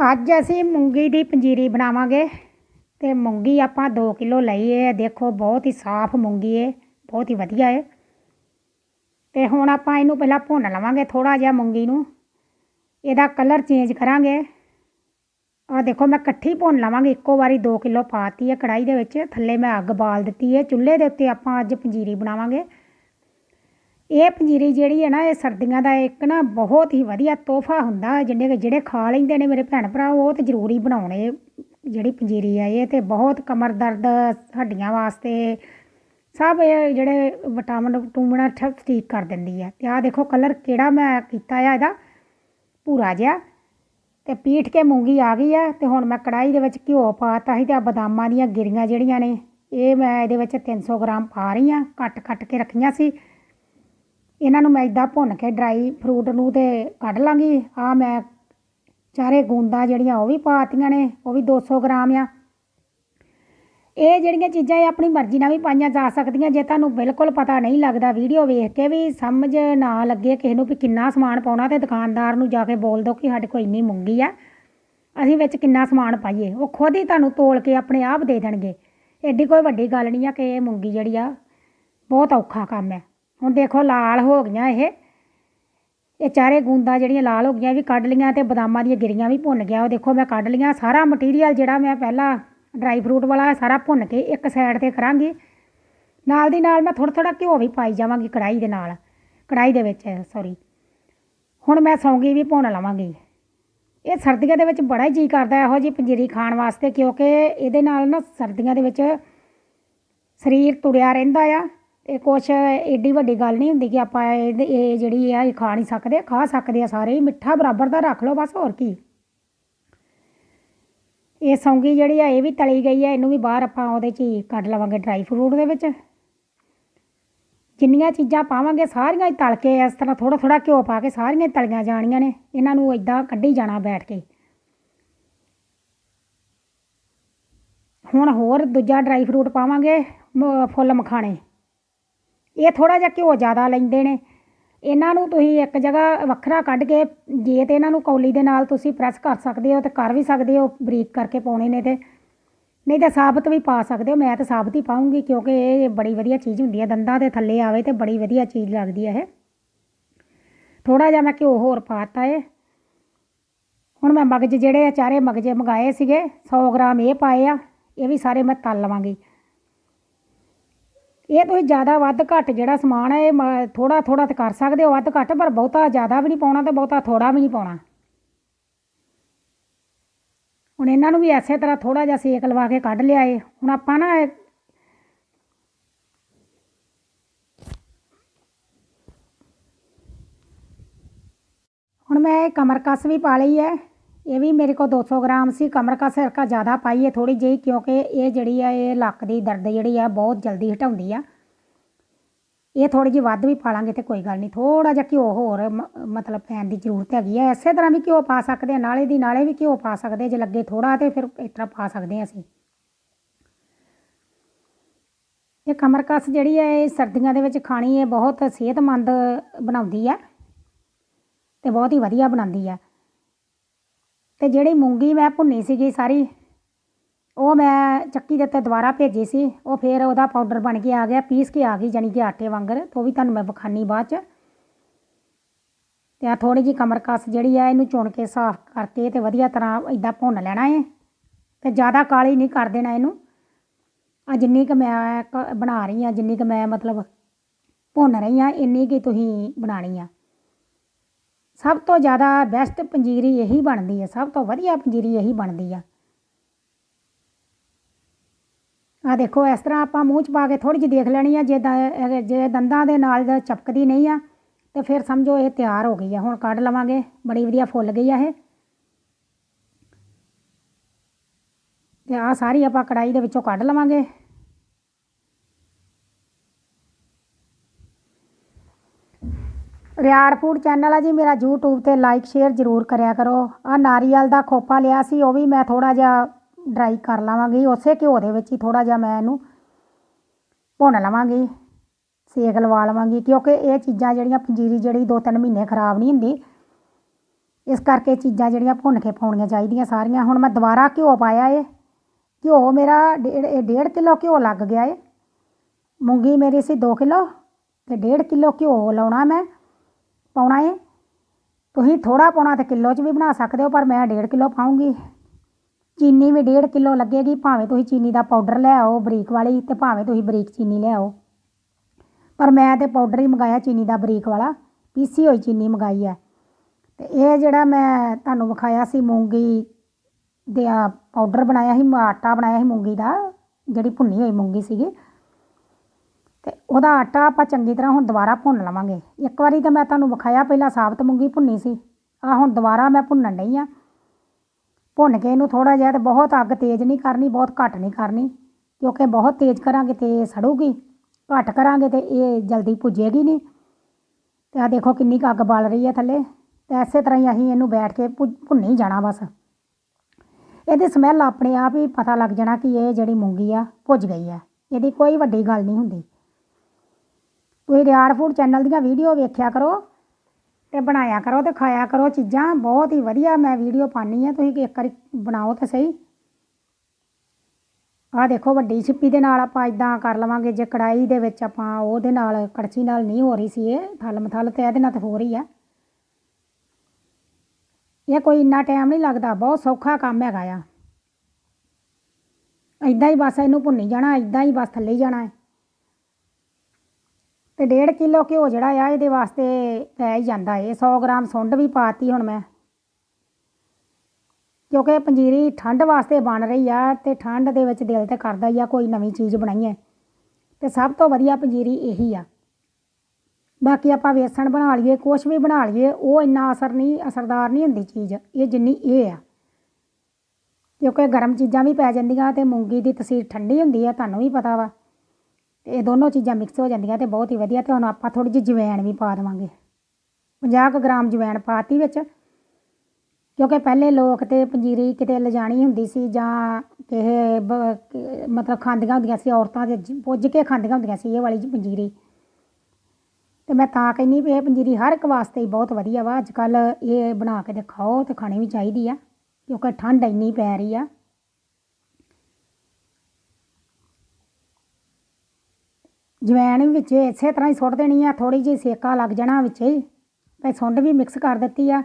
ਅੱਜ ਅਸੀਂ ਮੂੰਗੀ ਦੀ ਪੰਜੀਰੀ ਬਣਾਵਾਂਗੇ ਅਤੇ ਮੂੰਗੀ ਆਪਾਂ ਦੋ ਕਿਲੋ ਲਈ ਹੈ ਦੇਖੋ, ਬਹੁਤ ਹੀ ਸਾਫ਼ ਮੂੰਗੀ ਹੈ ਬਹੁਤ ਹੀ ਵਧੀਆ ਹੈ ਅਤੇ ਹੁਣ ਆਪਾਂ ਇਹਨੂੰ ਪਹਿਲਾਂ ਭੁੰਨ ਲਵਾਂਗੇ ਥੋੜ੍ਹਾ ਜਿਹਾ ਮੂੰਗੀ ਨੂੰ। ਇਹਦਾ ਕਲਰ ਚੇਂਜ ਕਰਾਂਗੇ। ਆਹ ਦੇਖੋ, ਮੈਂ ਇਕੱਠੀ ਭੁੰਨ ਲਵਾਂਗੀ। ਇੱਕੋ ਵਾਰੀ ਦੋ ਕਿਲੋ ਪਾਤੀ ਹੈ ਕੜਾਹੀ ਦੇ ਵਿੱਚ। ਥੱਲੇ ਮੈਂ ਅੱਗ ਬਾਲ ਦਿੱਤੀ ਹੈ ਚੁੱਲ੍ਹੇ ਦੇ ਉੱਤੇ ਆਪਾਂ ਅੱਜ ਪੰਜੀਰੀ ਬਣਾਵਾਂਗੇ। ਇਹ ਪੰਜੀਰੀ ਜਿਹੜੀ ਹੈ ਨਾ, ਇਹ ਸਰਦੀਆਂ ਦਾ ਇੱਕ ਨਾ ਬਹੁਤ ਹੀ ਵਧੀਆ ਤੋਹਫਾ ਹੁੰਦਾ। ਜਿਹਨੇ ਜਿਹੜੇ ਖਾ ਲੈਂਦੇ ਨੇ ਮੇਰੇ ਭੈਣ ਭਰਾ, ਉਹ ਤਾਂ ਜ਼ਰੂਰੀ ਬਣਾਉਣੇ ਜਿਹੜੀ ਪੰਜੀਰੀ ਆ। ਇਹ ਤੇ ਬਹੁਤ ਕਮਰ ਦਰਦ ਹੱਡੀਆਂ ਵਾਸਤੇ ਸਭ ਇਹ ਜਿਹੜੇ ਵਿਟਾਮਿਨ ਵਟੂਮਿਨ ਸਭ ਠੀਕ ਕਰ ਦਿੰਦੀ ਹੈ ਤੇ ਆਹ ਦੇਖੋ ਕਲਰ ਕਿਹੜਾ ਮੈਂ ਕੀਤਾ ਆ ਇਹਦਾ, ਭੂਰਾ ਜਿਹਾ। ਤੇ ਪੀਠ ਕੇ ਮੂੰਗੀ ਆ ਗਈ ਆ, ਤੇ ਹੁਣ ਮੈਂ ਕੜਾਹੀ ਦੇ ਵਿੱਚ ਘਿਓ ਪਾਤਾ ਸੀ ਤੇ ਆ ਬਦਾਮਾਂ ਦੀਆਂ ਗਿਰੀਆਂ ਜਿਹੜੀਆਂ ਨੇ, ਇਹ ਮੈਂ ਇਹਦੇ ਵਿੱਚ 300 ਗ੍ਰਾਮ ਪਾ ਰਹੀ ਆ। ਕੱਟ ਕੱਟ ਕੇ ਰੱਖੀਆਂ ਸੀ। ਇਹਨਾਂ ਨੂੰ ਮੈਂ ਇੱਦਾਂ ਭੁੰਨ ਕੇ ਡਰਾਈ ਫਰੂਟ ਨੂੰ ਤਾਂ ਕੱਢ ਲਵਾਂਗੀ ਆਹ ਮੈਂ ਚਾਰੇ ਗੂੰਦਾਂ ਜਿਹੜੀਆਂ ਉਹ ਵੀ ਪਾਤੀਆਂ ਨੇ, ਉਹ ਵੀ 200 ਗ੍ਰਾਮ ਆ। ਇਹ ਜਿਹੜੀਆਂ ਚੀਜ਼ਾਂ ਇਹ ਆਪਣੀ ਮਰਜ਼ੀ ਨਾਲ ਵੀ ਪਾਈਆਂ ਜਾ ਸਕਦੀਆਂ, ਜੇ ਤੁਹਾਨੂੰ ਬਿਲਕੁਲ ਪਤਾ ਨਹੀਂ ਲੱਗਦਾ, ਵੀਡੀਓ ਵੇਖ ਕੇ ਵੀ ਸਮਝ ਨਾ ਲੱਗੇ ਕਿਸੇ ਨੂੰ ਵੀ ਕਿੰਨਾ ਸਮਾਨ ਪਾਉਣਾ ਤੇ ਦੁਕਾਨਦਾਰ ਨੂੰ ਜਾ ਕੇ ਬੋਲ ਦਿਓ ਕਿ ਸਾਡੇ ਕੋਲ ਇੰਨੀ ਮੂੰਗੀ ਆ, ਅਸੀਂ ਵਿੱਚ ਕਿੰਨਾ ਸਮਾਨ ਪਾਈਏ। ਉਹ ਖੁਦ ਹੀ ਤੁਹਾਨੂੰ ਤੋਲ ਕੇ ਆਪਣੇ ਆਪ ਦੇ ਦੇਣਗੇ। ਐਡੀ ਕੋਈ ਵੱਡੀ ਗੱਲ ਨਹੀਂ ਆ ਕਿ ਇਹ ਮੂੰਗੀ ਜਿਹੜੀ ਆ, ਬਹੁਤ ਔਖਾ ਕੰਮ ਹੈ। ਹੁਣ ਦੇਖੋ ਲਾਲ ਹੋ ਗਈਆਂ ਇਹ। ਇਹ ਚਾਰੇ ਗੂੰਦਾਂ ਜਿਹੜੀਆਂ ਲਾਲ ਹੋ ਗਈਆਂ ਵੀ ਕੱਢ ਲਈਆਂ ਤੇ ਬਦਾਮਾਂ ਦੀਆਂ ਗਿਰੀਆਂ ਵੀ ਭੁੰਨ ਗਿਆ। ਉਹ ਦੇਖੋ ਮੈਂ ਕੱਢ ਲਈਆਂ। ਸਾਰਾ ਮਟੀਰੀਅਲ ਜਿਹੜਾ ਮੈਂ ਪਹਿਲਾਂ ਡਰਾਈ ਫਰੂਟ ਵਾਲਾ ਸਾਰਾ ਭੁੰਨ ਕੇ ਇੱਕ ਸਾਈਡ ਤੇ ਕਰਾਂਗੀ। ਨਾਲ ਦੀ ਨਾਲ ਮੈਂ ਥੋੜ੍ਹਾ ਥੋੜ੍ਹਾ ਘਿਓ ਵੀ ਪਾਈ ਜਾਵਾਂਗੀ ਕੜਾਈ ਦੇ ਨਾਲ। ਕੜਾਈ ਦੇ ਵਿੱਚ ਸੌਰੀ ਹੁਣ ਮੈਂ ਸੌਂਗੀ ਵੀ ਭੁੰਨ ਲਵਾਂਗੀ। ਇਹ ਸਰਦੀਆਂ ਦੇ ਵਿੱਚ ਬੜਾ ਹੀ ਜੀ ਕਰਦਾ ਇਹੋ ਜਿਹੀ ਪੰਜੀਰੀ ਖਾਣ ਵਾਸਤੇ ਕਿਉਂਕਿ ਇਹਦੇ ਨਾਲ ਨਾ ਸਰਦੀਆਂ ਦੇ ਵਿੱਚ ਸਰੀਰ ਤੁਰਿਆ ਰਹਿੰਦਾ ਆ। ਇਹ ਕੁਛ ਐਡੀ ਵੱਡੀ ਗੱਲ ਨਹੀਂ ਹੁੰਦੀ ਕਿ ਆਪਾਂ ਇਹਦੇ- ਇਹ ਜਿਹੜੀ ਆ, ਇਹ ਖਾ ਨਹੀਂ ਸਕਦੇ, ਖਾ ਸਕਦੇ ਆ ਸਾਰੇ ਹੀ ਮਿੱਠਾ ਬਰਾਬਰ ਦਾ ਰੱਖ ਲਓ ਬਸ, ਹੋਰ ਕੀ। ਇਹ ਸੌਂਗੀ ਜਿਹੜੀ ਆ, ਇਹ ਵੀ ਤਲੀ ਗਈ ਆ, ਇਹਨੂੰ ਵੀ ਬਾਹਰ ਆਪਾਂ ਉਹਦੇ 'ਚ ਹੀ ਕੱਢ ਲਵਾਂਗੇ ਡਰਾਈ ਫਰੂਟ ਦੇ ਵਿੱਚ। ਜਿੰਨੀਆਂ ਚੀਜ਼ਾਂ ਪਾਵਾਂਗੇ, ਸਾਰੀਆਂ ਹੀ ਤਲ ਕੇ, ਇਸ ਤਰ੍ਹਾਂ ਥੋੜ੍ਹਾ ਥੋੜ੍ਹਾ ਘਿਓ ਪਾ ਕੇ ਸਾਰੀਆਂ ਹੀ ਤਲੀਆਂ ਜਾਣੀਆਂ ਨੇ, ਇਹਨਾਂ ਨੂੰ ਇਦਾਂ ਕੱਢੀ ਜਾਣਾ ਬੈਠ ਕੇ। ਹੁਣ ਹੋਰ ਦੂਜਾ ਡਰਾਈ ਫਰੂਟ ਪਾਵਾਂਗੇ, ਮ- ਫੁੱਲ ਮਖਾਣੇ। ਇਹ ਥੋੜ੍ਹਾ ਜਿਹਾ ਘਿਓ ਜ਼ਿਆਦਾ ਲੈਂਦੇ ਨੇ। ਇਹਨਾਂ ਨੂੰ ਤੁਸੀਂ ਇੱਕ ਜਗ੍ਹਾ ਵੱਖਰਾ ਕੱਢ ਕੇ, ਜੇ ਤਾਂ ਇਹਨਾਂ ਨੂੰ ਕੌਲੀ ਦੇ ਨਾਲ ਤੁਸੀਂ ਪ੍ਰੈਸ ਕਰ ਸਕਦੇ ਹੋ ਤਾਂ ਕਰ ਵੀ ਸਕਦੇ ਹੋ, ਬਰੀਕ ਕਰਕੇ ਪਾਉਣੇ ਨੇ ਤੇ। ਨਹੀਂ ਤਾਂ ਸਾਬਤ ਵੀ ਪਾ ਸਕਦੇ ਹੋ। ਮੈਂ ਤਾਂ ਸਾਬਤ ਹੀ ਪਾਉਂਗੀ ਕਿਉਂਕਿ ਇਹ ਬੜੀ ਵਧੀਆ ਚੀਜ਼ ਹੁੰਦੀ ਹੈ। ਦੰਦਾਂ ਦੇ ਥੱਲੇ ਆਵੇ ਤੇ ਬੜੀ ਵਧੀਆ ਚੀਜ਼ ਲੱਗਦੀ ਹੈ ਇਹ। ਥੋੜਾ ਜਿਹਾ ਮੈਂ ਘਿਓ ਹੋਰ ਪਾਤਾ ਏ। ਹੁਣ ਮੈਂ ਮਗਜ ਜਿਹੜੇ ਆ, ਚਾਰੇ ਮਗਜੇ ਮੰਗਾਏ ਸੀਗੇ 100 ਗ੍ਰਾਮ ਇਹ ਪਾਏ ਆ। ਇਹ ਵੀ ਸਾਰੇ ਮੈਂ ਤਲ ਲਵਾਂਗੀ। ਇਹ ਤੁਸੀਂ ਜ਼ਿਆਦਾ ਵੱਧ ਘੱਟ ਜਿਹੜਾ ਸਮਾਨ ਹੈ, ਇਹ ਥੋੜਾ ਥੋੜਾ ਤੇ ਕਰ ਸਕਦੇ ਹੋ ਵੱਧ ਘੱਟ, ਪਰ ਬਹੁਤਾ ਜ਼ਿਆਦਾ ਵੀ ਨਹੀਂ ਪਾਉਣਾ ਤੇ ਬਹੁਤਾ ਥੋੜਾ ਵੀ ਨਹੀਂ ਪਾਉਣਾ। ਹੁਣ ਇਹਨਾਂ ਨੂੰ ਵੀ ਐਸੇ ਤਰ੍ਹਾਂ ਥੋੜਾ ਜਿਹਾ ਸੇਕ ਲਵਾ ਕੇ ਕੱਢ ਲਿਆ ਏ। ਹੁਣ ਆਪਾਂ ਨਾ ਹੁਣ ਮੈਂ ਇਹ ਕਮਰਕਸ ਵੀ ਪਾ ਲਈ ਹੈ। ਇਹ ਵੀ ਮੇਰੇ ਕੋਲ 200 ਗ੍ਰਾਮ ਸੀ ਕਮਰਕਸ ਹਲਕਾ ਜ਼ਿਆਦਾ ਪਾਈ ਹੈ ਥੋੜੀ ਜਿਹੀ, ਕਿਉਂਕਿ ਇਹ ਜਿਹੜੀ ਆ, ਇਹ ਲੱਕ ਦੀ ਦਰਦ ਜਿਹੜੀ ਆ, ਬਹੁਤ ਜਲਦੀ ਹਟਾਉਂਦੀ ਆ। ਇਹ ਥੋੜੀ ਜਿਹੀ ਵੱਧ ਵੀ ਪਾ ਲਾਂਗੇ ਤੇ ਕੋਈ ਗੱਲ ਨਹੀਂ ਥੋੜਾ ਜਿਹਾ ਘਿਓ ਹੋਰ ਮ- ਮਤਲਬ ਪੈਣ ਦੀ ਜ਼ਰੂਰਤ ਹੈਗੀ ਆ। ਇਸੇ ਤਰ੍ਹਾਂ ਵੀ ਘਿਓ ਪਾ ਸਕਦੇ ਆ, ਨਾਲੇ ਦੀ ਨਾਲੇ ਵੀ ਘਿਓ ਪਾ ਸਕਦੇ ਜੇ ਲੱਗੇ ਥੋੜਾ ਤੇ ਫਿਰ ਇਸ ਤਰ੍ਹਾਂ ਪਾ ਸਕਦੇ ਆ ਅਸੀਂ। ਇਹ ਕਮਰਕਸ ਜਿਹੜੀ ਹੈ ਇਹ ਸਰਦੀਆਂ ਦੇ ਵਿੱਚ ਖਾਣੀ ਇਹ ਬਹੁਤ ਸਿਹਤਮੰਦ ਬਣਾਉਂਦੀ ਹੈ ਤੇ ਬਹੁਤ ਹੀ ਵਧੀਆ ਬਣਾਉਂਦੀ ਹੈ ਅਤੇ ਜਿਹੜੀ ਮੂੰਗੀ ਮੈਂ ਭੁੰਨੀ ਸੀਗੀ ਸਾਰੀ, ਉਹ ਮੈਂ ਚੱਕੀ ਦੇ ਉੱਤੇ ਦੁਬਾਰਾ ਭੇਜੀ ਸੀ, ਉਹ ਫਿਰ ਉਹਦਾ ਪਾਊਡਰ ਬਣ ਕੇ ਆ ਗਿਆ, ਪੀਸ ਕੇ ਆ ਗਈ ਜਾਣੀ ਕਿ ਆਟੇ ਵਾਂਗਰ, ਤੇ ਉਹ ਵੀ ਤੁਹਾਨੂੰ ਮੈਂ ਵਿਖਾਨੀ ਬਾਅਦ ਚ। ਤੇ ਆ ਥੋੜੀ ਜੀ ਕਮਰਕਸ ਜਿਹੜੀ ਆ, ਇਹਨੂੰ ਚੁਣ ਕੇ ਸਾਫ਼ ਕਰਕੇ ਤੇ ਵਧੀਆ ਤਰ੍ਹਾਂ ਇਦਾਂ ਭੁੰਨ ਲੈਣਾ ਹੈ ਤੇ ਜ਼ਿਆਦਾ ਕਾਲੀ ਨਹੀਂ ਕਰ ਦੇਣਾ ਇਹਨੂੰ। ਆ ਜਿੰਨੀ ਕੁ ਮੈਂ ਕ- ਬਣਾ ਰਹੀ ਆ, ਜਿੰਨੀ ਕੁ ਮੈਂ ਮਤਲਬ ਭੁੰਨ ਰਹੀ ਆ, ਇੰਨੀ ਕੁ ਤੁਸੀਂ ਬਣਾਣੀ ਆ। ਸਭ ਤੋਂ ਜ਼ਿਆਦਾ ਬੈਸਟ ਪੰਜੀਰੀ ਇਹੀ ਬਣਦੀ ਹੈ, ਸਭ ਤੋਂ ਵਧੀਆ ਪੰਜੀਰੀ ਇਹੀ ਬਣਦੀ ਆ। ਆ ਦੇਖੋ, ਇਸ ਤਰ੍ਹਾਂ ਆਪਾਂ ਮੂੰਹ 'ਚ ਪਾ ਕੇ ਥੋੜੀ ਜਿਹੀ ਦੇਖ ਲੈਣੀ ਆ, ਜੇ ਦ- ਜੇ ਦੰਦਾਂ ਦੇ ਨਾਲ ਚਪਕਦੀ ਨਹੀਂ ਆ, ਤੇ ਫਿਰ ਸਮਝੋ ਇਹ ਤਿਆਰ ਹੋ ਗਈ ਆ। ਹੁਣ ਕੱਢ ਲਵਾਂਗੇ, ਬੜੀ ਵਧੀਆ ਫੁੱਲ ਗਈ ਆ ਇਹ। ਤੇ ਆ ਸਾਰੀ ਆਪਾਂ ਕੜਾਈ ਦੇ ਵਿੱਚੋਂ ਕੱਢ ਲਵਾਂਗੇ। ਰਿਆੜ ਫੂਡ ਚੈਨਲ ਆ ਜੀ, ਮੇਰਾ YouTube ਤੇ ਲਾਈਕ ਸ਼ੇਅਰ ਜ਼ਰੂਰ ਕਰਿਆ ਕਰੋ। ਆ ਨਾਰੀਅਲ ਦਾ ਖੋਪਾ ਲਿਆ ਸੀ, ਉਹ ਵੀ ਮੈਂ ਥੋੜਾ ਜਿਹਾ ਡਰਾਈ ਕਰ ਲਵਾਂਗੀ। ਉਸੇ ਘਿਓ ਦੇ ਵਿੱਚ ਹੀ ਥੋੜਾ ਜਿਹਾ ਮੈਂ ਇਹਨੂੰ ਭੁੰਨ ਲਵਾਂਗੀ, ਸੇਕ ਲਵਾ ਲਵਾਂਗੀ, ਕਿਉਂਕਿ ਇਹ ਚੀਜ਼ਾਂ ਜਿਹੜੀਆਂ ਪੰਜੀਰੀ ਜਿਹੜੀ ਦੋ ਤਿੰਨ ਮਹੀਨੇ ਖਰਾਬ ਨਹੀਂ ਹੁੰਦੀ, ਇਸ ਕਰਕੇ ਚੀਜ਼ਾਂ ਜਿਹੜੀਆਂ ਭੁੰਨ ਕੇ ਪਾਉਣੀਆਂ ਚਾਹੀਦੀਆਂ ਸਾਰੀਆਂ। ਹੁਣ ਮੈਂ ਦੁਬਾਰਾ ਘਿਓ ਪਾਇਆ ਏ। ਘਿਓ ਮੇਰਾ ਡੇਢ, ਇਹ ਡੇਢ ਕਿਲੋ ਘਿਓ ਲੱਗ ਗਿਆ ਏ। ਮੂੰਗੀ ਮੇਰੀ ਸੀ 2 ਕਿਲੋ ਤੇ ਡੇਢ ਕਿਲੋ ਘਿਓ ਲਾਉਣਾ ਮੈਂ। ਪਾਉਣਾ ਏ? ਤੁਸੀਂ ਥੋੜਾ ਪਾਉਣਾ ਤੇ ਕਿਲੋ 'ਚ ਵੀ ਬਣਾ ਸਕਦੇ ਹੋ, ਪਰ ਮੈਂ ਡੇਢ ਕਿਲੋ ਪਾਉਂਗੀ ਚੀਨੀ ਵੀ ਡੇਢ ਕਿਲੋ ਲੱਗੇਗੀ, ਭਾਵੇਂ ਤੁਸੀਂ ਚੀਨੀ ਦਾ ਪਾਊਡਰ ਲੈ ਆਓ ਬਰੀਕ ਵਾਲੀ ਤੇ ਭਾਵੇਂ ਤੁਸੀਂ ਬਰੀਕ ਚੀਨੀ ਲੈ ਆਓ। ਪਰ ਮੈਂ ਤੇ ਪਾਊਡਰ ਹੀ ਮੰਗਾਇਆ, ਚੀਨੀ ਦਾ ਬਰੀਕ ਵਾਲਾ, ਪੀਸੀ ਹੋਈ ਚੀਨੀ ਮੰਗਾਈ ਹੈ ਤੇ ਇਹ ਜਿਹੜਾ ਮੈਂ ਤੁਹਾਨੂੰ ਵਿਖਾਇਆ ਸੀ ਮੂੰਗੀ ਦੇ ਪਾਊਡਰ ਬਣਾਇਆ ਸੀ ਮ- ਆਟਾ ਬਣਾਇਆ ਸੀ ਮੂੰਗੀ ਦਾ, ਜਿਹੜੀ ਭੁੰਨੀ ਹੋਈ ਮੂੰਗੀ ਸੀਗੀ ਅਤੇ ਉਹਦਾ ਆਟਾ ਆਪਾਂ ਚੰਗੀ ਤਰ੍ਹਾਂ ਹੁਣ ਦੁਬਾਰਾ ਭੁੰਨ ਲਵਾਂਗੇ। ਇੱਕ ਵਾਰੀ ਤਾਂ ਮੈਂ ਤੁਹਾਨੂੰ ਵਿਖਾਇਆ, ਪਹਿਲਾਂ ਸਾਬਤ ਮੂੰਗੀ ਭੁੰਨੀ ਸੀ। ਆਹ ਹੁਣ ਦੁਬਾਰਾ ਮੈਂ ਭੁੰਨਣ ਡਈ ਆ। ਭੁੰਨ ਕੇ ਇਹਨੂੰ ਥੋੜ੍ਹਾ ਜਿਹਾ ਤੇ ਬਹੁਤ ਅੱਗ ਤੇਜ਼ ਨਹੀਂ ਕਰਨੀ, ਬਹੁਤ ਘੱਟ ਨਹੀਂ ਕਰਨੀ, ਕਿਉਂਕਿ ਬਹੁਤ ਤੇਜ਼ ਕਰਾਂਗੇ ਤਾਂ ਇਹ ਸੜੂਗੀ। ਘੱਟ ਕਰਾਂਗੇ ਤਾਂ ਇਹ ਜਲਦੀ ਭੁੱਜੇਗੀ ਨਹੀਂ। ਅਤੇ ਆਹ ਦੇਖੋ ਕਿੰਨੀ ਕੁ ਅੱਗ ਬਲ ਰਹੀ ਹੈ ਥੱਲੇ। ਤੇ ਐਸੇ ਤਰ੍ਹਾਂ ਹੀ ਅਸੀਂ ਇਹਨੂੰ ਬੈਠ ਕੇ ਭੁ- ਭੁੰਨੀ ਜਾਣਾ ਬਸ। ਇਹਦੀ ਸਮੈਲ ਆਪਣੇ ਆਪ ਹੀ ਪਤਾ ਲੱਗ ਜਾਣਾ ਕਿ ਇਹ ਜਿਹੜੀ ਮੂੰਗੀ ਆ, ਭੁੱਜ ਗਈ ਆ ਇਹਦੀ ਕੋਈ ਵੱਡੀ ਗੱਲ ਨਹੀਂ ਹੁੰਦੀ। ਤੁਸੀਂ ਰਿਆੜ ਫੂਡ ਚੈਨਲ ਦੀਆਂ ਵੀਡੀਓ ਵੇਖਿਆ ਕਰੋ ਅਤੇ ਬਣਾਇਆ ਕਰੋ ਅਤੇ ਖਾਇਆ ਕਰੋ। ਚੀਜ਼ਾਂ ਬਹੁਤ ਹੀ ਵਧੀਆ ਮੈਂ ਵੀਡੀਓ ਪਾਉਂਦੀ ਹਾਂ। ਤੁਸੀਂ ਇੱਕ ਵਾਰੀ ਬਣਾਓ ਤਾਂ ਸਹੀ। ਆਹ ਦੇਖੋ ਵੱਡੀ ਛਿੱਪੀ ਦੇ ਨਾਲ ਆਪਾਂ ਇਦਾਂ ਕਰ ਲਵਾਂਗੇ। ਜੇ ਕੜਾਈ ਦੇ ਵਿੱਚ ਆਪਾਂ ਉਹਦੇ ਨਾਲ ਕੜਛੀ ਨਾਲ ਨਹੀਂ ਹੋ ਰਹੀ ਸੀ ਇਹ, ਥਲ ਮਥਲ ਤੇ ਇਹਦੇ ਨਾਲ ਤਾਂ ਹੋ ਰਹੀ ਆ। ਇਹ ਕੋਈ ਇੰਨਾ ਟਾਈਮ ਨਹੀਂ ਲੱਗਦਾ, ਬਹੁਤ ਸੌਖਾ ਕੰਮ ਹੈਗਾ ਆ। ਇਦਾਂ ਹੀ ਬਸ ਇਹਨੂੰ ਭੁੰਨੀ ਜਾਣਾ ਇਦਾਂ ਹੀ ਬਸ ਥੱਲੇ ਹੀ ਜਾਣਾ। ਹੈ ਤੇ ਡੇਢ ਕਿਲੋ ਘਿਓ ਜਿਹੜਾ ਆ, ਇਹਦੇ ਵਾਸਤੇ ਪੈ ਹੀ ਜਾਂਦਾ ਏ 100 ਗ੍ਰਾਮ ਸੁੰਡ ਵੀ ਪਾਤੀ ਹੁਣ ਮੈਂ। ਕਿਉਂਕਿ ਪੰਜੀਰੀ ਠੰਡ ਵਾਸਤੇ ਬਣ ਰਹੀ ਆ ਤੇ ਠੰਡ ਦੇ ਵਿੱਚ ਦਿਲ ਤੇ ਕਰਦਾ ਹੀ ਆ ਕੋਈ ਨਵੀਂ ਚੀਜ਼ ਬਣਾਈਏ। ਤੇ ਸਭ ਤੋਂ ਵਧੀਆ ਪੰਜੀਰੀ ਇਹੀ ਆ। ਬਾਕੀ ਆਪਾਂ ਵੇਸਣ ਬਣਾ ਲਈਏ, ਕੁਛ ਵੀ ਬਣਾ ਲਈਏ, ਉਹ ਇੰਨਾ ਅਸਰ ਨਹੀਂ, ਅਸਰਦਾਰ ਨਹੀਂ ਹੁੰਦੀ ਚੀਜ਼। ਇਹ ਜਿੰਨੀ ਇਹ ਆ। ਕਿਉਂਕਿ ਗਰਮ ਚੀਜ਼ਾਂ ਵੀ ਪੈ ਜਾਂਦੀਆਂ ਤੇ ਮੂੰਗੀ ਦੀ ਤਸੀਰ ਠੰਡੀ ਹੁੰਦੀ ਆ, ਤੁਹਾਨੂੰ ਵੀ ਪਤਾ ਵਾ। ਤੇ ਇਹ ਦੋਨੋਂ ਚੀਜ਼ਾਂ ਮਿਕਸ ਹੋ ਜਾਂਦੀਆਂ ਤੇ ਬਹੁਤ ਹੀ ਵਧੀਆ ਤੇ ਹੁਣ ਆਪਾਂ ਥੋੜੀ ਜਿਹੀ ਜਵੈਣ ਵੀ ਪਾ ਦੇਵਾਂਗੇ। 50 ਕੁ ਗ੍ਰਾਮ ਜਵੈਣ ਪਾਤੀ ਵਿੱਚ, ਕਿਉਂਕਿ ਪਹਿਲੇ ਲੋਕ ਤੇ ਪੰਜੀਰੀ ਕਿਤੇ ਲਿਜਾਣੀ ਹੁੰਦੀ ਸੀ ਜਾਂ ਕਿਸੇ ਮਤਲਬ ਖਾਂਦੀਆਂ ਹੁੰਦੀਆਂ ਸੀ, ਔਰਤਾਂ ਤੇ ਪੁੱਜ ਕੇ ਖਾਂਦੀਆਂ ਹੁੰਦੀਆਂ ਸੀ ਇਹ ਵਾਲੀ ਪੰਜੀਰੀ। ਤੇ ਮੈਂ ਤਾਂ ਕਹਿੰਦੀ ਵੀ ਇਹ ਪੰਜੀਰੀ ਹਰ ਇੱਕ ਵਾਸਤੇ ਹੀ ਬਹੁਤ ਵਧੀਆ ਵਾ, ਅੱਜ ਕੱਲ ਇਹ ਬਣਾ ਕੇ ਤੇ ਖਾਓ ਤੇ ਖਾਣੀ ਵੀ ਚਾਹੀਦੀ ਆ, ਕਿਉਂਕਿ ਠੰਡ ਇੰਨੀ ਪੈ ਰਹੀ ਆ। ਜਵੈਣ ਵੀ ਵਿੱਚ ਇਸੇ ਤਰ੍ਹਾਂ ਹੀ ਸੁੱਟ ਦੇਣੀ ਆ ਥੋੜੀ ਜਿਹੀ ਸੇਕਾ ਲੱਗ ਜਾਣਾ ਵਿੱਚ ਹੀ, ਤੇ ਸੁੰਡ ਵੀ ਮਿਕਸ ਕਰ ਦਿੱਤੀ ਆ।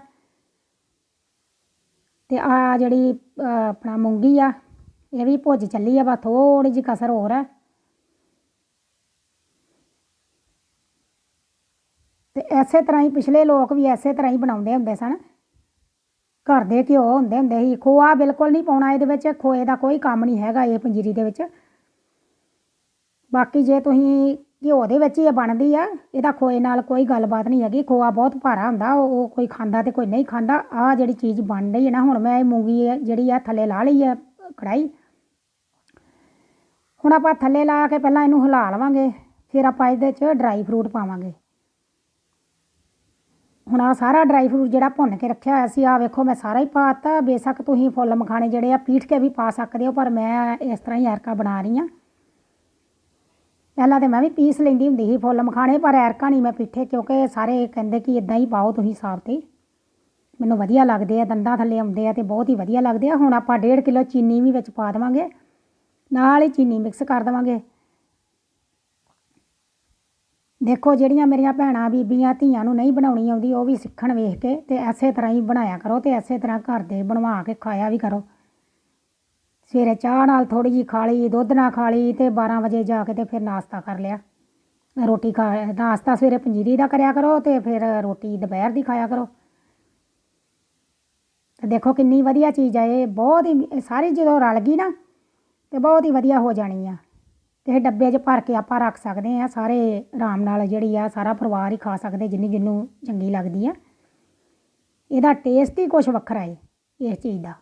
ਤੇ ਆ ਜਿਹੜੀ ਆਪਣਾ ਮੂੰਗੀ ਆ, ਇਹ ਵੀ ਭੁੱਜ ਚੱਲੀ ਆ, ਬਸ ਥੋੜੀ ਜਿਹੀ ਕਸਰ ਹੋਰ ਆ। ਤੇ ਐਸੇ ਤਰ੍ਹਾਂ ਹੀ ਪਿਛਲੇ ਲੋਕ ਵੀ ਐਸੇ ਤਰ੍ਹਾਂ ਹੀ ਬਣਾਉਂਦੇ ਹੁੰਦੇ ਸਨ। ਘਰ ਦੇ ਘਿਓ ਹੁੰਦੇ ਹੁੰਦੇ ਸੀ। ਖੋਆ ਬਿਲਕੁਲ ਨਹੀਂ ਪਾਉਣਾ ਇਹਦੇ ਵਿੱਚ, ਖੋਏ ਦਾ ਕੋਈ ਕੰਮ ਨਹੀਂ ਹੈਗਾ ਇਹ ਪੰਜੀਰੀ ਦੇ ਵਿੱਚ। ਬਾਕੀ ਜੇ ਤੁਸੀਂ ਘਿਓ ਦੇ ਵਿੱਚ ਹੀ ਇਹ ਬਣਦੀ ਆ, ਇਹਦਾ ਖੋਏ ਨਾਲ ਕੋਈ ਗੱਲਬਾਤ ਨਹੀਂ ਹੈਗੀ, ਖੋਆ ਬਹੁਤ ਭਾਰਾ ਹੁੰਦਾ, ਉਹ ਉਹ ਕੋਈ ਖਾਂਦਾ ਤੇ ਕੋਈ ਨਹੀਂ ਖਾਂਦਾ ਆ ਜਿਹੜੀ ਚੀਜ਼ ਬਣ ਰਹੀ ਹੈ ਨਾ, ਹੁਣ ਮੈਂ ਇਹ ਮੂੰਗੀ ਜਿਹੜੀ ਆ ਥੱਲੇ ਲਾ ਲਈ ਹੈ ਕੜਾਈ ਹੁਣ ਆਪਾਂ ਥੱਲੇ ਲਾ ਕੇ ਪਹਿਲਾਂ ਇਹਨੂੰ ਹਿਲਾ ਲਵਾਂਗੇ, ਫਿਰ ਆਪਾਂ ਇਹਦੇ 'ਚ ਡਰਾਈ ਫਰੂਟ ਪਾਵਾਂਗੇ। ਹੁਣ ਆ ਸਾਰਾ ਡਰਾਈ ਫਰੂਟ ਜਿਹੜਾ ਭੁੰਨ ਕੇ ਰੱਖਿਆ ਹੋਇਆ ਸੀ ਆ ਵੇਖੋ ਮੈਂ ਸਾਰਾ ਹੀ ਪਾਤਾ ਬੇਸ਼ੱਕ ਤੁਸੀਂ ਫੁੱਲ ਮਖਾਣੇ ਜਿਹੜੇ ਆ ਪੀਠ ਕੇ ਵੀ ਪਾ ਸਕਦੇ ਹੋ, ਪਰ ਮੈਂ ਇਸ ਤਰ੍ਹਾਂ ਹੀ ਐਰਕਾ ਬਣਾ ਰਹੀ ਹਾਂ। ਪਹਿਲਾਂ ਤੇ ਮੈਂ ਵੀ ਪੀਸ ਲੈਂਦੀ ਹੁੰਦੀ ਸੀ ਫੁੱਲ ਮਖਾਣੇ, ਪਰ ਐਰਕਾ ਨਹੀਂ ਮੈਂ ਪਿੱਠੇ, ਕਿਉਂਕਿ ਸਾਰੇ ਕਹਿੰਦੇ ਕਿ ਇਦਾਂ ਹੀ ਪਾਓ ਤੁਸੀਂ ਸਾਬ ਤੇ। ਮੈਨੂੰ ਵਧੀਆ ਲੱਗਦੇ ਆ, ਦੰਦਾਂ ਥੱਲੇ ਆਉਂਦੇ ਆ ਤੇ ਬਹੁਤ ਹੀ ਵਧੀਆ ਲੱਗਦੇ ਆ। ਹੁਣ ਆਪਾਂ 1.5 ਕਿਲੋ ਚੀਨੀ ਵੀ ਵਿੱਚ ਪਾ ਦੇਵਾਂਗੇ। ਨਾਲ ਹੀ ਚੀਨੀ ਮਿਕਸ ਕਰ ਦੇਵਾਂਗੇ। ਦੇਖੋ, ਜਿਹੜੀਆਂ ਮੇਰੀਆਂ ਭੈਣਾਂ, ਬੀਬੀਆਂ, ਧੀਆਂ ਨੂੰ ਨਹੀਂ ਬਣਾਉਣੀ ਆਉਂਦੀ, ਉਹ ਵੀ ਸਿੱਖਣ ਵੇਖ ਕੇ ਤੇ ਐਸੇ ਤਰ੍ਹਾਂ ਹੀ ਬਣਾਇਆ ਕਰੋ ਤੇ ਐਸੇ ਤਰ੍ਹਾਂ ਘਰ ਦੇ ਬਣਵਾ ਕੇ ਖਾਇਆ ਵੀ ਕਰੋ। ਸਵੇਰੇ ਚਾਹ ਨਾਲ ਥੋੜੀ ਜਿਹੀ ਖਾ ਲਈ, ਦੁੱਧ ਨਾਲ ਖਾ ਲਈ ਤੇ 12 ਵਜੇ ਜਾ ਕੇ ਤੇ ਫਿਰ ਨਾਸ਼ਤਾ ਕਰ ਲਿਆ। ਰੋਟੀ ਖਾ, ਨਾਸ਼ਤਾ ਸਵੇਰੇ ਪੰਜੀਰੀ ਦਾ ਕਰਿਆ ਕਰੋ ਤੇ ਫਿਰ ਰੋਟੀ ਦੁਪਹਿਰ ਦੀ ਖਾਇਆ ਕਰੋ। ਤੇ ਦੇਖੋ ਕਿੰਨੀ ਵਧੀਆ ਚੀਜ਼ ਆ ਇਹ, ਬਹੁਤ ਹੀ, ਸਾਰੀ ਜਦੋਂ ਰਲ ਗਈ ਨਾ ਤੇ ਬਹੁਤ ਹੀ ਵਧੀਆ ਹੋ ਜਾਣੀ ਆ। ਤੇ ਇਹ ਡੱਬੇ 'ਚ ਭਰ ਕੇ ਆਪਾਂ ਰੱਖ ਸਕਦੇ ਆ, ਸਾਰੇ ਆਰਾਮ ਨਾਲ ਜਿਹੜੀ ਆ ਸਾਰਾ ਪਰਿਵਾਰ ਹੀ ਖਾ ਸਕਦੇ ਜਿੰਨੀ ਜਿਹਨੂੰ ਚੰਗੀ ਲੱਗਦੀ ਆ। ਇਹਦਾ ਟੇਸਟ ਹੀ ਕੁਝ ਵੱਖਰਾ ਏ, ਇਸ ਚੀਜ਼ ਦਾ।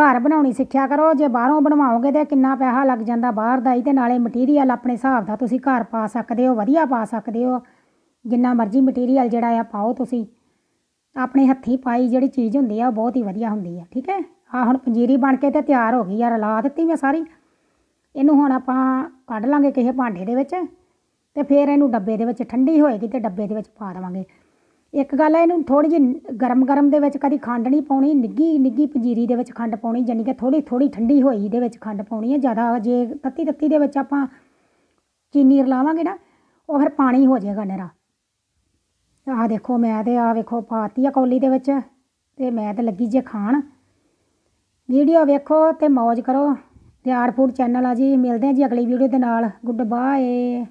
ਘਰ ਬਣਾਉਣੀ ਸਿੱਖਿਆ ਕਰੋ, ਜੇ ਬਾਹਰੋਂ ਬਣਵਾਓਗੇ ਤੇ ਕਿੰਨਾ ਪੈਸਾ ਲੱਗ ਜਾਂਦਾ ਬਾਹਰ ਦਾ ਹੀ ਤੇ ਨਾਲੇ ਮਟੀਰੀਅਲ ਆਪਣੇ ਹਿਸਾਬ ਦਾ ਤੁਸੀਂ ਘਰ ਪਾ ਸਕਦੇ ਹੋ, ਵਧੀਆ ਪਾ ਸਕਦੇ ਹੋ। ਜਿੰਨਾ ਮਰਜ਼ੀ ਮਟੀਰੀਅਲ ਜਿਹੜਾ ਆ ਪਾਓ ਤੁਸੀਂ। ਆਪਣੇ ਹੱਥੀਂ ਪਾਈ ਜਿਹੜੀ ਚੀਜ਼ ਹੁੰਦੀ ਆ, ਉਹ ਬਹੁਤ ਹੀ ਵਧੀਆ ਹੁੰਦੀ ਆ, ਠੀਕ ਹੈ? ਆ ਹੁਣ ਪੰਜੀਰੀ ਬਣ ਕੇ ਤੇ ਤਿਆਰ ਹੋ ਗਈ ਆ, ਰਲਾ ਦਿੱਤੀ ਮੈਂ ਸਾਰੀ। ਇਹਨੂੰ ਹੁਣ ਆਪਾਂ ਕੱਢ ਲਾਂਗੇ ਕਿਸੇ ਭਾਂਡੇ ਦੇ ਵਿੱਚ ਤੇ ਫਿਰ ਇਹਨੂੰ ਡੱਬੇ ਦੇ ਵਿੱਚ, ਠੰਡੀ ਹੋਏਗੀ ਤੇ ਡੱਬੇ ਦੇ ਵਿੱਚ ਪਾ ਦੇਵਾਂਗੇ। ਇੱਕ ਗੱਲ ਹੈ ਇਹਨੂੰ ਥੋੜ੍ਹੀ ਜਿਹੀ ਗਰਮ ਗਰਮ ਦੇ ਵਿੱਚ ਕਦੀ ਖੰਡ ਨਹੀਂ ਪਾਉਣੀ ਨਿੱਘੀ ਨਿੱਘੀ ਪੰਜੀਰੀ ਦੇ ਵਿੱਚ ਖੰਡ ਪਾਉਣੀ ਜਾਨੀ ਕਿ ਥੋੜ੍ਹੀ ਥੋੜ੍ਹੀ ਠੰਡੀ ਹੋਈ ਦੇ ਵਿੱਚ ਖੰਡ ਪਾਉਣੀ ਹੈ ਜ਼ਿਆਦਾ ਜੇ ਤੱਤੀ ਤੱਤੀ ਦੇ ਵਿੱਚ ਆਪਾਂ ਚੀਨੀ ਰਲਾਵਾਂਗੇ ਨਾ, ਉਹ ਫਿਰ ਪਾਣੀ ਹੋ ਜਾਏਗਾ ਨਿਰਾ। ਆਹ ਦੇਖੋ, ਮੈਂ ਤੇ ਆਹ ਵੇਖੋ, ਪਾਤੀ ਆ ਕੌਲੀ ਦੇ ਵਿੱਚ, ਤੇ ਮੈਂ ਤੇ ਲੱਗੀ ਜੇ ਖਾਣ। ਵੀਡੀਓ ਵੇਖੋ ਤੇ ਮौज ਕਰੋ। ਤੇ ਆਰ ਫੂਡ ਚੈਨਲ ਆ ਜੀ, ਮਿਲਦੇ ਆ ਜੀ ਅਗਲੀ ਵੀਡੀਓ ਦੇ ਨਾਲ। Good bye